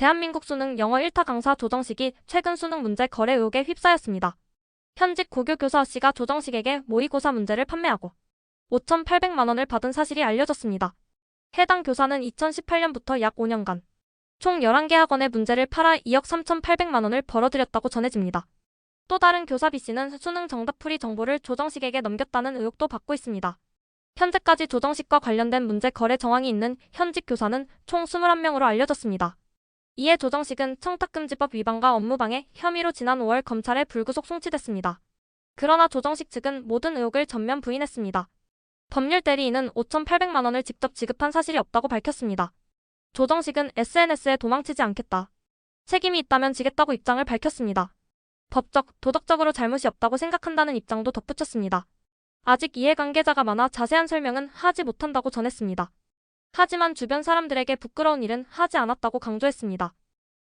대한민국 수능 영어 1타 강사 조정식이 최근 수능 문제 거래 의혹에 휩싸였습니다. 현직 고교 교사 씨가 조정식에게 모의고사 문제를 판매하고 5,800만 원을 받은 사실이 알려졌습니다. 해당 교사는 2018년부터 약 5년간 총 11개 학원의 문제를 팔아 2억 3,800만 원을 벌어들였다고 전해집니다. 또 다른 교사 B 씨는 수능 정답풀이 정보를 조정식에게 넘겼다는 의혹도 받고 있습니다. 현재까지 조정식과 관련된 문제 거래 정황이 있는 현직 교사는 총 21명으로 알려졌습니다. 이에 조정식은 청탁금지법 위반과 업무방해 혐의로 지난 5월 검찰에 불구속 송치됐습니다. 그러나 조정식 측은 모든 의혹을 전면 부인했습니다. 법률 대리인은 5,800만 원을 직접 지급한 사실이 없다고 밝혔습니다. 조정식은 SNS에 도망치지 않겠다. 책임이 있다면 지겠다고 입장을 밝혔습니다. 법적, 도덕적으로 잘못이 없다고 생각한다는 입장도 덧붙였습니다. 아직 이해관계자가 많아 자세한 설명은 하지 못한다고 전했습니다. 하지만 주변 사람들에게 부끄러운 일은 하지 않았다고 강조했습니다.